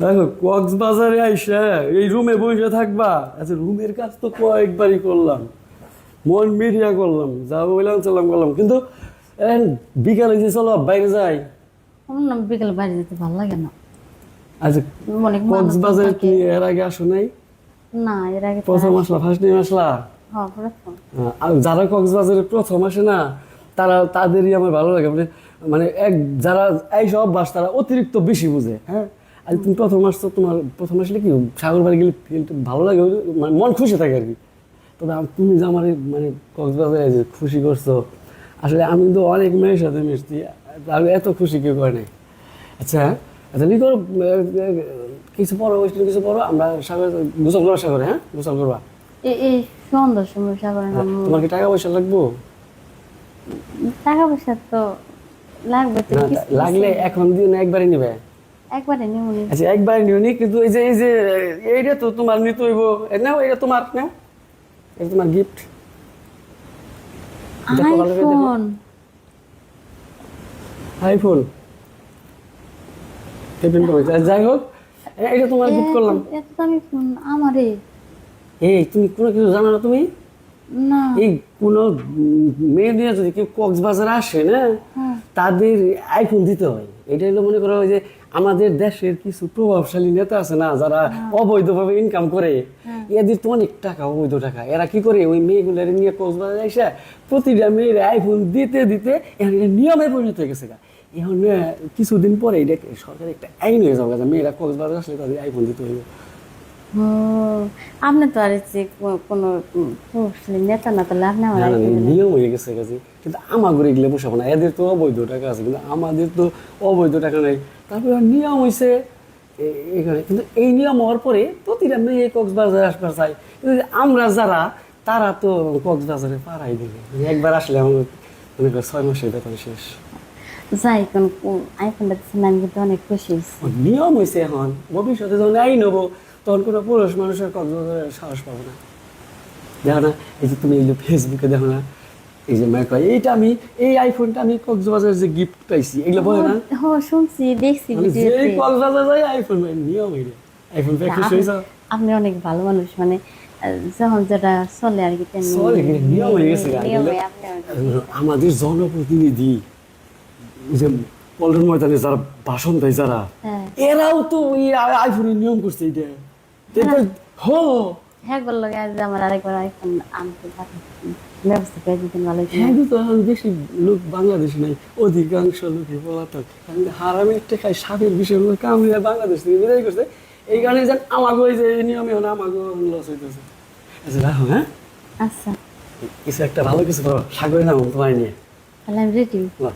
দেখো কক্সবাজারে আইসা এই রুমে বসে থাকবা। আচ্ছা রুমের কাজ তো কয়েকবারই করলাম। মন মিডিয়া করলাম যা বললাম চললাম করলাম। কিন্তু বিকালে যে চলো বাইরে যাই। আমার না বিকেলে বাইরে যেতে ভালো লাগে না। আচ্ছা কক্সবাজারে এর আগে আসো নাই? না এর আগে প্রথম আসলা ফার্স্ট টাইম আসলা? হ্যাঁ যারা কক্সবাজারে প্রথম আসে না তারা তাদেরই আমার ভালো লাগে। মানে মানে এক যারা এই সব বাস তারা অতিরিক্ত বেশি বুঝে হ্যাঁ? আর তুমি প্রথম আসছো তোমার প্রথম আসলে কি সাগর বাড়ি গেলে ফিলটা ভালো লাগে মানে মন খুশি থাকে আর কি। তবে তুমি যে আমার মানে কক্সবাজারে যে খুশি করছ আসলে আমি তো অনেক মেয়ের সাথে মিশছি আর এত খুশি কেউ করে নাই। আচ্ছা আচ্ছা নি করো কিছু পড়ো কিছু পড়ো আমরা সাগর গোসল করবা সাগরে হ্যাঁ? গোসল করবা? এই সন্ধ্যার সময় সাগরের নাম তোমার কি টাকা পয়সা লাগবো? টাকা পয়সা তো লাগবে লাগলে এখন দিন একবারই নিবে। একবারে নিউনি আচ্ছা একবার নিউনি কিন্তু এই যে এই যে এইটা তো তোমার নিতে হইব। নাও এটা তোমার নাও। এটা তোমার গিফট আইফোন। আইফোন। যাই হোক এটা তোমার গিফট করলাম। এত দামি ফোন আমারে। এই তুমি কোনো কিছু জানো না তুমি? না। এই কোনো মেয়ে নিয়ে যদি কেউ কক্সবাজার আসে না? হ্যাঁ। তাদের আইফোন দিতে হয়। এটা হলো মনে করো ওই যে আমাদের দেশের কিছু প্রভাবশালী নেতা আছে না যারা অবৈধভাবে ইনকাম করে। এদের তো অনেক টাকা অবৈধ টাকা। এরা কি করে? ওই মেয়েগুলোর নিয়ে কক্সবাজার এসে প্রতিটা মেয়ের আইফোন দিতে দিতে এখন এটা নিয়মে পরিণত হয়ে গেছে এখন কিছুদিন পরে এটা সরকার একটা আইন হয়ে যাবে মেয়েরা কক্সবাজার আসলে তাদের আইফোন দিতে হইবে। ও, আপনি তো আর যে কোনো নেতা না তাহলে আপনি আমার। নিয়ম হয়ে গেছে গেছে কিন্তু এগুলো পোষাবো না। এদের তো অবৈধ টাকা আছে কিন্তু আমাদের তো অবৈধ টাকা নেই। তারপরে নিয়ম হয়েছে এখানে। কিন্তু এই নিয়ম হওয়ার পরে প্রতিটা মেয়ে কক্সবাজার আসবার চাই কিন্তু আমরা যারা তারা তো কক্সবাজারে পাড়াই দিবে। একবার আসলে আমার মনে কর ছয় মাসের বেতন শেষ। আমি কিন্তু অনেক খুশি নিয়ম হয়েছে এখন ভবিষ্যতে যখন আইন হব তখন কোনো পুরুষ মানুষের কক্সবাজারের সাহস পাবো না দেখো না এই যে তুমি এই যে ফেসবুকে দেখো না এই যে মাইক এইটা আমি এই আইফোনটা আমি কক্সবাজারের যে গিফট পাইছি এগুলো বলে না ও শুনছি দেখছি কক্সবাজার যাই আইফোন নিয়ম এটা আইফোন আপনি- অনেক ভালো মানুষ মানে যখন যেটা চলে আর কি নিয়ম হয়ে গেছে আমাদের জনপ্রতিনিধি যে পল্টন ময়দানে যারা ভাষণ দেয় যারা হ্যাঁ। এরাও তো ওই আই- নিয়ম করছে এটা এটা হো। হ্যাঁ বলল আজ আমার আরেকবার আইফোন আনতে ব্যবস্থা করে দিতেন ভালো হ্যাঁ তো বেশি লোক বাংলাদেশ নাই অধিকাংশ লোকই পলাতক। কারণ একটা খাই সাপের বিষয়গুলো কামড়িয়ে বাংলাদেশ থেকে বিদায় করছে এই কারণে যেন আমাকে ওই যে নিয়মে হলো আমাকে লস হইতেছে। আচ্ছা রাখো হ্যাঁ? আচ্ছা। কিছু একটা ভালো কিছু করো সাগরে নাম তোমার নিয়ে। তাহলে আমি রেডি বাহ।